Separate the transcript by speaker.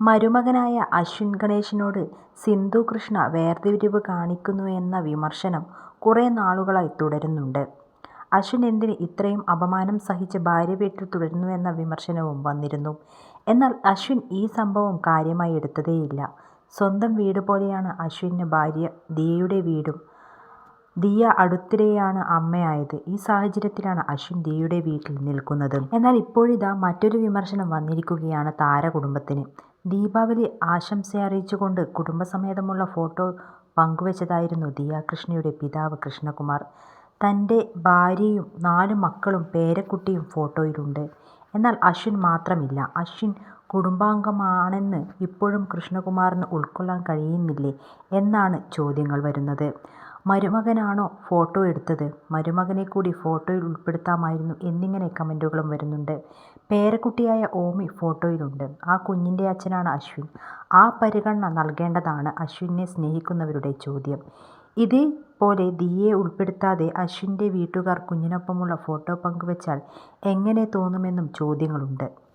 Speaker 1: മരുമകനായ അശ്വിൻ ഗണേശിനോട് സിന്ധു കൃഷ്ണ വേർതിരിവ് കാണിക്കുന്നു എന്ന വിമർശനം കുറേ നാളുകളായി തുടരുന്നുണ്ട്. അശ്വിൻ എന്തിന് ഇത്രയും അപമാനം സഹിച്ച് ഭാര്യ വീട്ടിൽ തുടരുന്നു എന്ന വിമർശനവും വന്നിരുന്നു. എന്നാൽ അശ്വിൻ ഈ സംഭവം കാര്യമായി എടുത്തതേയില്ല. സ്വന്തം വീട് പോലെയാണ് അശ്വിന് ഭാര്യ ദിയയുടെ വീടും. ദിയ അടുത്തിടെയാണ് അമ്മയായത്. ഈ സാഹചര്യത്തിലാണ് അശ്വിൻ ദിയയുടെ വീട്ടിൽ നിൽക്കുന്നത്. എന്നാൽ ഇപ്പോഴിതാ മറ്റൊരു വിമർശനം വന്നിരിക്കുകയാണ് താരകുടുംബത്തിന്. ദീപാവലി ആശംസയറിയിച്ചുകൊണ്ട് കുടുംബസമേതമുള്ള ഫോട്ടോ പങ്കുവച്ചതായിരുന്നു ദിയ കൃഷ്ണയുടെ പിതാവ് കൃഷ്ണകുമാർ. തന്റെ ഭാര്യയും നാല് മക്കളും പേരക്കുട്ടിയും ഫോട്ടോയിലുണ്ട്. എന്നാൽ അശ്വിൻ മാത്രമില്ല. അശ്വിൻ കുടുംബാംഗമാണെന്ന് ഇപ്പോഴും കൃഷ്ണകുമാറിന് ഉൾക്കൊള്ളാൻ കഴിയുന്നില്ലേ എന്നാണ് ചോദ്യങ്ങൾ വരുന്നത്. മരുമകനാണോ ഫോട്ടോ എടുത്തത്? മരുമകനെ കൂടി ഫോട്ടോയിൽ ഉൾപ്പെടുത്താമായിരുന്നു എന്നിങ്ങനെ കമന്റുകളും വരുന്നുണ്ട്. പേരക്കുട്ടിയായ ഓമി ഫോട്ടോയിലുണ്ട്. ആ കുഞ്ഞിന്റെ അച്ഛനാണ് അശ്വിൻ. ആ പരിഗണന നൽകേണ്ടതാണ് അശ്വിനെ സ്നേഹിക്കുന്നവരുടെ ചോദ്യം. ഇതേപോലെ ദിയെ ഉൾപ്പെടുത്താതെ അശ്വിന്റെ വീട്ടുകാർ കുഞ്ഞിനൊപ്പമുള്ള ഫോട്ടോ പങ്കുവച്ചാൽ എങ്ങനെ തോന്നുമെന്നും ചോദ്യങ്ങളുണ്ട്.